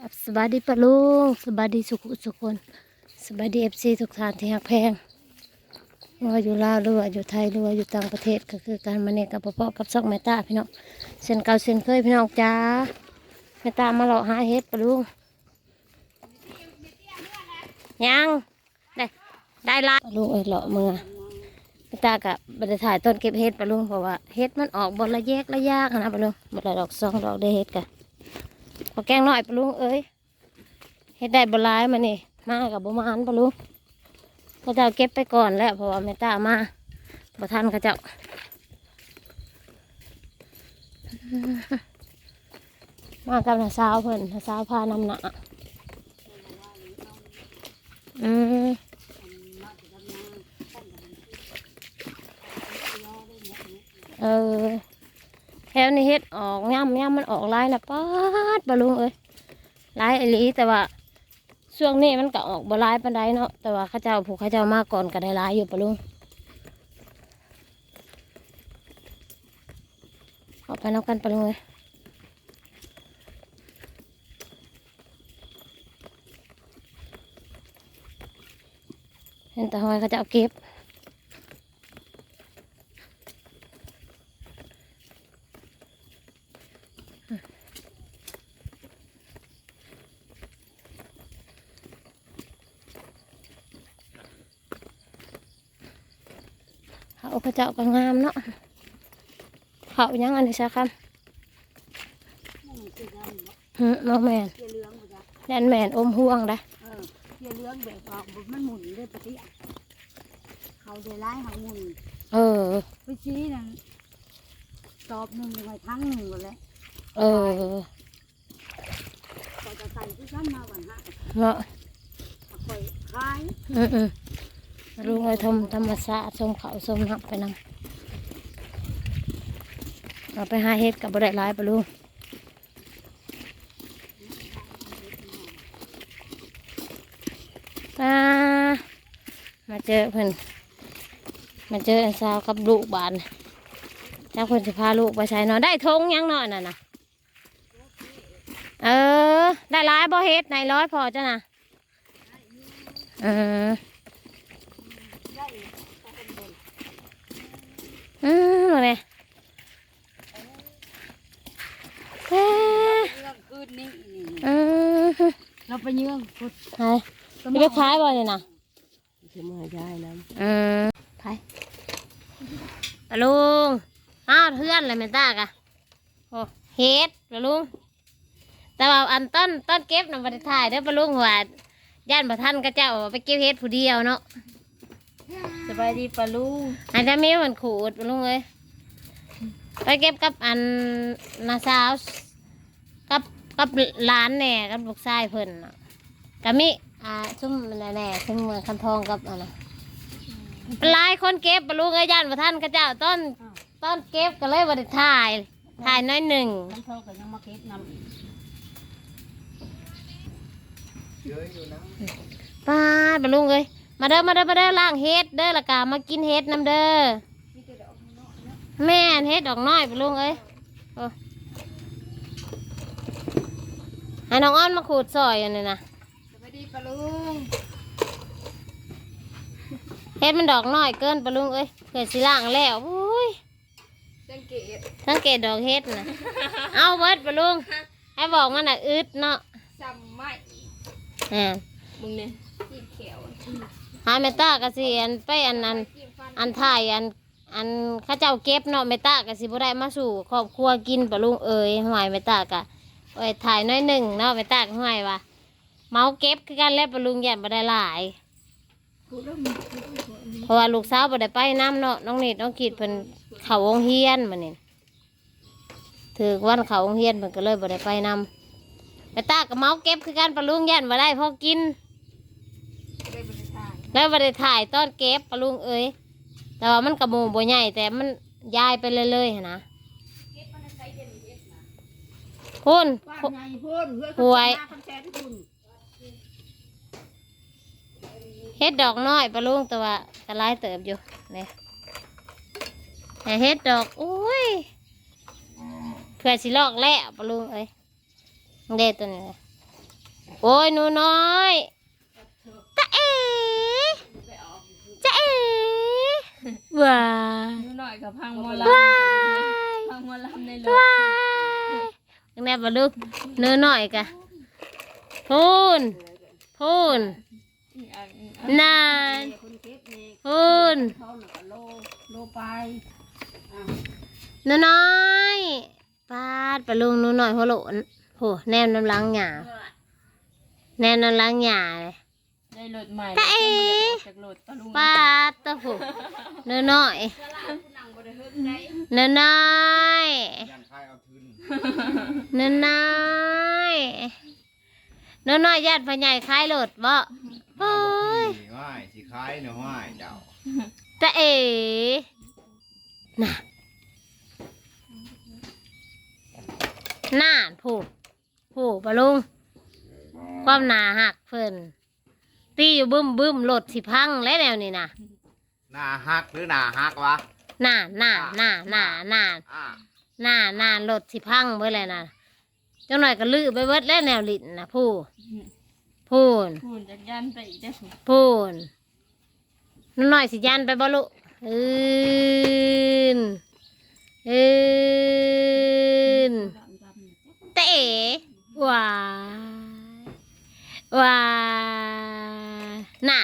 ครับสวัดีปะลุงสวัสดีสุขุสุขคนสวัสดีเอฟซีทุกท่านที่หักแพงว่าอยู่ลาวหรือว่าอยู่ไทยหรือว่าอยู่ต่างประเทศก็คือการมาเนี่ยกับพ่อๆกับซอกแม่ตาพี่น้องเส้นเก่าเส้นเคยพี่น้องจ้าแม่ตามาหลอกหาเฮ็ดปะลุงยังได้ได้ละปะลุงเอ้ยเลาะมือแม่ตากับบรรถ่ายต้นเก็บเฮ็ดปะลุงเพราะว่าเฮ็ดมันออกบนละแยกละยากนะปะลุงบนละดอกสองดอกได้เฮ็ดกัน พอแกงหน่อยปลุงเอ้ยเฮ็ดได้บหลายมานี่มากับบมานปลุงเขาเจ้าเก็บไปก่อนแล้วเพราะว่าแม่ตามาบ่ทันเขาเจ้ามากับน้าสาวเพิ่นน้าสาวพานำหนาอืมเออ วนี้เฮ็ดออกย่ำย่ำมันออกลายนะป๊าดบะลุงเอ้ยลายอลีแต่ว่าช่วงนี้มันก็ออกบลายปานใดเนาะแต่ว่าข้าเจ้าผูกข้าเจ้ามาก่อนก็ได้ลายอยู่ปะลุงออกไปน้ำกันปะลุงเอ้ยเห็นแต่หอยเขาจะเอาเก็บ เขาเขาเจ้าก็งามเนาะเขายังอันนี้ใช่ครับหืมน้องแมนเกลืองบ่จ้ะแดนแมนอมห่วงได้เออเกลืองแบบออกบ่มันหมุนด้วยปะติเขาได้ร้ายเขาหมุนเออไปชี้นั่นตอบหนึ่งยังไงทั้งหนึ่งหมดเลยเออก็จะใส่ที่ชั้นมาวันห้าเนาะเอาไปขายอืมอืม ลุงไอ้ทมธรรมศาสตร์สมเขาสมนับไปนำเอาไปหาเฮ็ดกับบได้หลายปะลุงมามาเจอเพิ่อนมาเจอสาวกับลูกบานจ้าเพิ่นสิพาลูกไปใช้นาะได้ทงยังนาะน่ะนะเออ ได้หลายบ่เฮ็ดในร้อยพอจ้ะนะเออ อืมมาเลยเอ้ยเรื่องคืนนี้นี่อืมเราไปเยื่องพุดไปไปขายบ่เนี่ยนะจะมาย้ายน้อืมไปปะลุงอ้าวเพื่อนเลยแม่ตากะโอ้เฮ็ดปะลุงแต่ว่าอันต้นต้นเก็บน่ะบ่ได้ถ่ายเด้อปะลุงว่าย่านบ่ทันก็เจ้าไปเก็บเฮ็ดผู้เดียวเนาะ สบายดีปะลุงอันจะมีมันขูดปะลุงเอ้ยไปเก็บกับอันนาสาวกับกับหลานแหน่กับลูกชายเพิ่นน่ะก็มีอ่าซุ่มแหน่ๆซุ่มเมืองคันทองกับอันน่ะหลายคนเก็บปะลุงเอ้ยย่านบ่ทันก็เจ้าต้นต้นเก็บก็เลยบ่ได้ถ่ายถ่ายน้อยหนึ่งท่านเท่ากันยังมาเก็บนำอีกป้าดปะลุงเอ้ย มาเด้อมาเด้อมาเด้อล้างเฮ็ดเด้อและกามากินเฮ็ดน้ำเด้อแม่นเฮ็ดดอกน้อยปะลุงเอ้ยโอ้ให้น้องอ้อนมาขูดซอยอันนี้นะสบายดีปะลุงเฮ็ดมันดอกน้อยเกินปะลุงเอ้ยเกิดสิล้างแล้วโอ้ยสังเกตสังเกตดอกเฮ็ดนะเอาเบิดปะลุงให้บอกมันน่ะอึดเนาะซ้ำไม่อ่ามึงเนี่ยจิ้มเขียว หาเมตากะสิอันไปอันนั้นอันถ่ายอันอันข้าเจ้าเก็บเนาะเมตากะสิบ่ได้มาสู่ครอบครัวกินปะลุงเอ้ยหวยเมตากะเอ้ยถ่ายน้อยหนึ่งเนาะเมตากหวยว่าเมาเก็บคือกันแล้วปะลุงยันบ่ได้หลายเพราะว่าลูกสาวบ่ได้ไปน้ำเนาะน้องนิดน้องขีดเพิ่นเข้าโรงเรียนมื้อนี้ถือวันเข้าโรงเรียนเพิ่นก็เลยบ่ได้ไปน้ำเมตาก็เมาเก็บคือกันปะลุงยันบ่ได้พอกิน แล้วบ่ได้ถ่ายตอนเก็บปะลุงเอ้ยแต่ว่ามันกระหมูบ่ใหญ่แต่มันยายไปเรื่อยๆหั้นนะพุ่นว่าพุ่นไงพูดเพื่อหวยคำแสนคุณเฮ็ดดอกน้อยปะลุงแต่ว่ากระไรเติบอยู่เนี่ยแต่เฮ็ดดอกอุ้ยเพื่อสิลอกแล้วปะลุงเอ้ยเด็ดตัวนี้โอ้ยหนูน้อยจะ เอ๋จะเอ๋ว้านิดหน่อยกับพังหมอลว้ายำพังหมอลำในรถว้ายยังไงบ่ลูกหนูน้อยกะพูนพูนอีกอันอีกอันนานคนเก็บนี่พูนเขาหนักโลโลไปอะหนูน้อยปาดปลาลุงหนูน้อยหัวโหลนโหแนมน้ำล้างหยาแนมน้ำล้างหยาเลย ได้รถใหม่ตาเอ๋แล้วก็บ่อยากออกจากรถตะลุงปาดตะผูหนูน้อยหนูน้อยยันคายเอาทืนหนูน้อยหนูน้อยญาติพ่อใหญ่คล้ายโหลดบ่โอ้ยว่ายสิคายเนาะว่ายเจ้าตะเอ๋น่ะน่านผู้ผู้ปะลุงความหนาหักเพิ่น ตีอยู่บึ้มบึ้มโหลดสิพังแล้วแนวนี้นะหน้าฮักหรือหน้าฮักวะน่าน่าน่าน่าน่าอ่าน่าน่าโหลดสิพังเบิดเลยนะจังหน่อยก็ลือไปเบิดแล้วแนวลิ้นนะผู้พูนพูนจากยันไปอีกได้สุดพูนน้อยหน่อยสิยันไปบ่ลุอืนอืนดำดำเนี่ยเต๋ว้ายว้าย น่ะ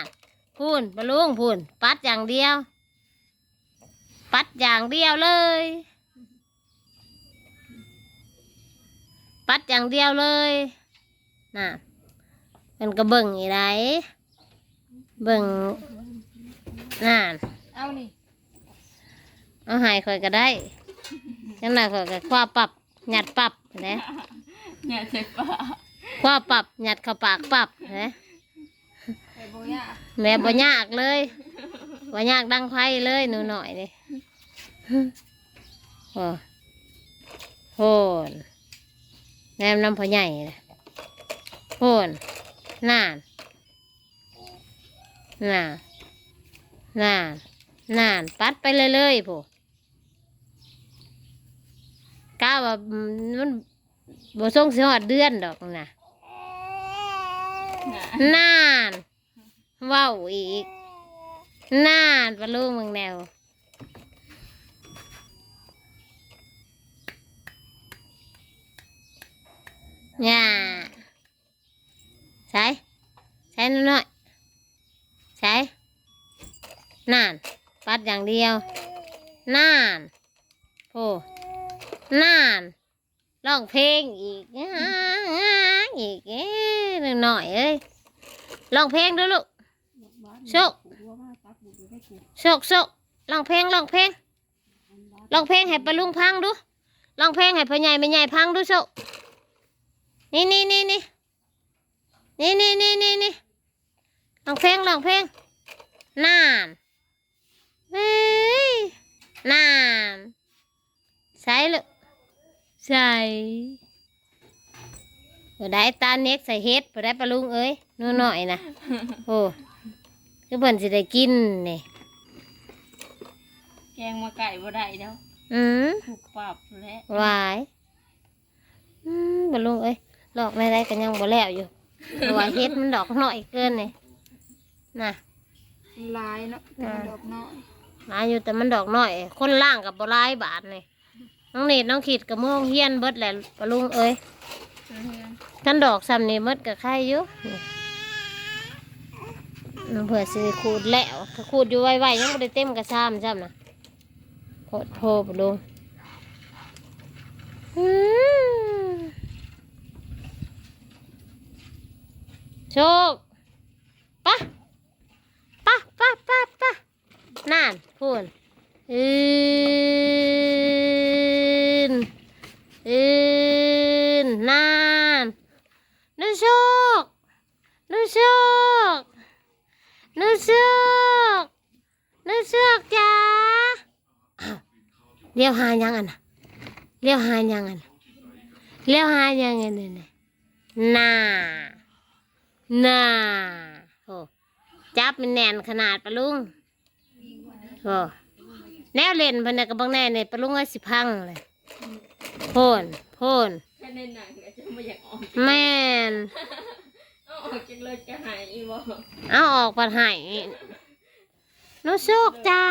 พูนบะลุงพูนปัดอย่างเดียว ปัดอย่างเดียวเลย ปัดอย่างเดียวเลยน่ะมันก็เบิ่งอีไรเบิ่งน่ะเอานี่เอาใหายข่อยก็ได้จังไดข่อยก็คว้าปรับหยัดปรับนะเนี่ยเจ็บปะคว้าปรับหยัดเข้าปากปรับนะไอ้ โบยะแม่บ่ยากเลยบ่ยากดังไฟเลยหนูหน่อยเลยโอ้โหนแนมน้ำพ่อใหญ่เลยโหนน่านน่านน่านน่านปัดไปเลยเลยผู้ก้าว่าอืมมันบ่ส่งสิฮอดเดือนดอกนะน่ะน่าน ว้าอีกน่านปลูกมึงแนวเนี่ยใช่ใช่น้อยใช่น่าน ปัดอย่างเดียวน่านโอ้น่านร้องเพลงอีกอีกเอ้หน่อยเอ้ยร้องเพลงดูลูก โชคกูว่าตักบุกูโชคโชคร้องเพลงร้องเพลงร้องเพลงให้ปลาลุงพังดูร้องเพลงให้พ่อใหญ่แม่ใหญ่พังดูโชคนี่นี่นี่นี่นี่นี่นี่นี่นี่ร้องเพลงร้องเพลงน่านเฮ้ยน่านใส่ลูกใส่ได้ตาเน็กใส่เฮ็ดได้ปลาลุงเอ้ยนู่นหน่อยนะโอ้ คือเพิ่นสิได้กินนี่แกงมาไก่บ่ได้แล้วอืมถูกปรับและวายอืมบลุงเอ้ยดอกในไรกันยังบ่แล้วอยู่เพราะว่าเฮ็ดมันดอกน้อยเกินนี่น่ะลายเนาะอ่าดอกน้อยหาอยู่แต่มันดอกน้อย คนล่างกับบ่หลายบาทนี่น้องเนตน้องขีดกับมือเฮียนเบิดแหละบลุงเอ้ยท่านดอกซ้ำนี่เบิดกับใครอยู่ นี่น้องเผื่อสิขูดแล้วขูดอยู่ไวๆยังบ่ได้เต็มกระซ้ำซ้ำนะโพดโพบลุงอืมโชคปะปะปะปะปะนั่นพูนอืนอืนนั่นนูโชคนูโชคนูโชคนูโชคจ้าอ้าว เลี้ยวหายังอันน่ะเลี้ยวหายังอันน่ะเลี้ยวหายังอันนี่น่ะน่าน่าโอ้จับมันแน่นขนาดปะลุงโอ้แนวเล่นเพันน่ะกับบางแน่เนี่ยปะลุงว่าสิพังเลยโพนโพนแค่ในหนังก็จะไม่อยากออกแม่นออกจากเลยจะหายบ่เอาออกปัดให้หนูโชคจ้า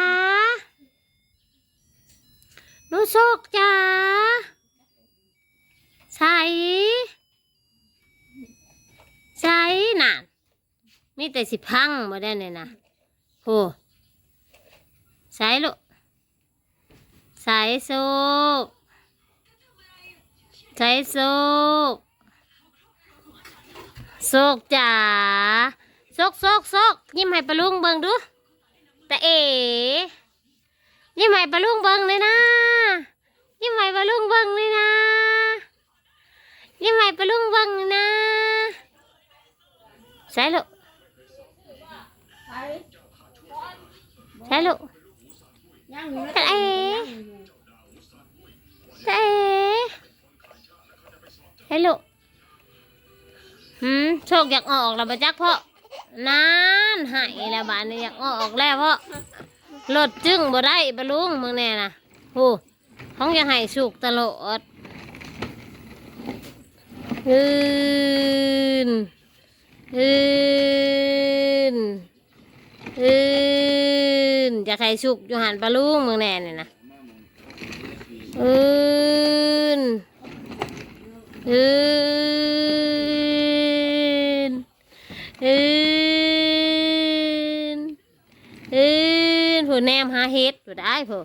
หนูโชคจ้าใส่ใส่น่ะมีแต่สิพังมาได้เนี่ยนะโหใส่ลูกใส่โชคใส่โชคโชคจ้าซกซกซกยิ้มให้ปลาลุงเบิ่งดูแต่เอ๋ ยิ้มให้ปลาลุงเบิงเลยนะยิ้มให้ปลาลุงเบิงเลยนะยิ้มให้ปลาลุงเบิงนะใช่ลูกใช่ลูกย่างอยู่แต่เอ๋แต่เอ๋ให้ลูกหืมโชคอยากออกแล้วปะจักเพราะนานหายแล้วบ้านนี้อยากออกแล้วเพราะ รถจึงบ่ได้บะลุงมึงแน่นะโอ้ห้องยังให้สุกตลอดอืนอืนอืนจะให้สุกอยู่หันปลาลุงมึงแน่เนี่ยนะอืนอืนอืน นผู้แนมหาเฮ็ดผู้ได้ผู้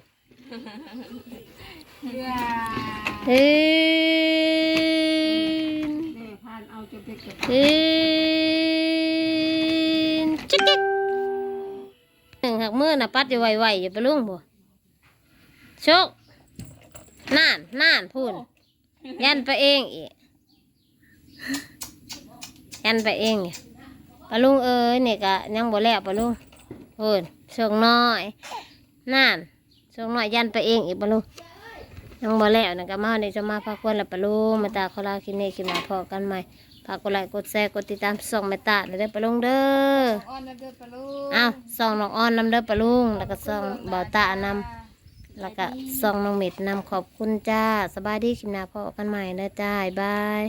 อื่นแม่พานเอาจะไปเก็บอื่นจิ๊กจิ๊กหนึ่งหักมือน่ะปัดอยู่ไวๆอย่าไปลุงบ่โชคน่านน่านพูนยันไปเองอีกยันไปเองอีกปลาลุงเอ้ยนี่ก็ยังบ่แล้วปลาลุงโอ้ ยส่งน้อยนั่นส่งน้อยยันไปเองอีกปลาลุงยังบ่แล้วนะก็มาเนี่จะมาพักคนละปลาลุงมาตาเขาลาคินนี่คิดมาพอกันใหม่ฝากกดไลค์กดแชร์กดติดตามส่องแม่ตาเด้อปลาลุงเด้ออ่อนนะเด้อปลาลูกอ้าวส่องน้องอ้อนนำเด้อปลาลุงแล้วก็ส่องเบาตานำแล้วก็ส่องน้องเม็ดนำขอบคุณจ้าสบายดีคิดมาพอกันใหม่เด้อจ้าบ๊ายบาย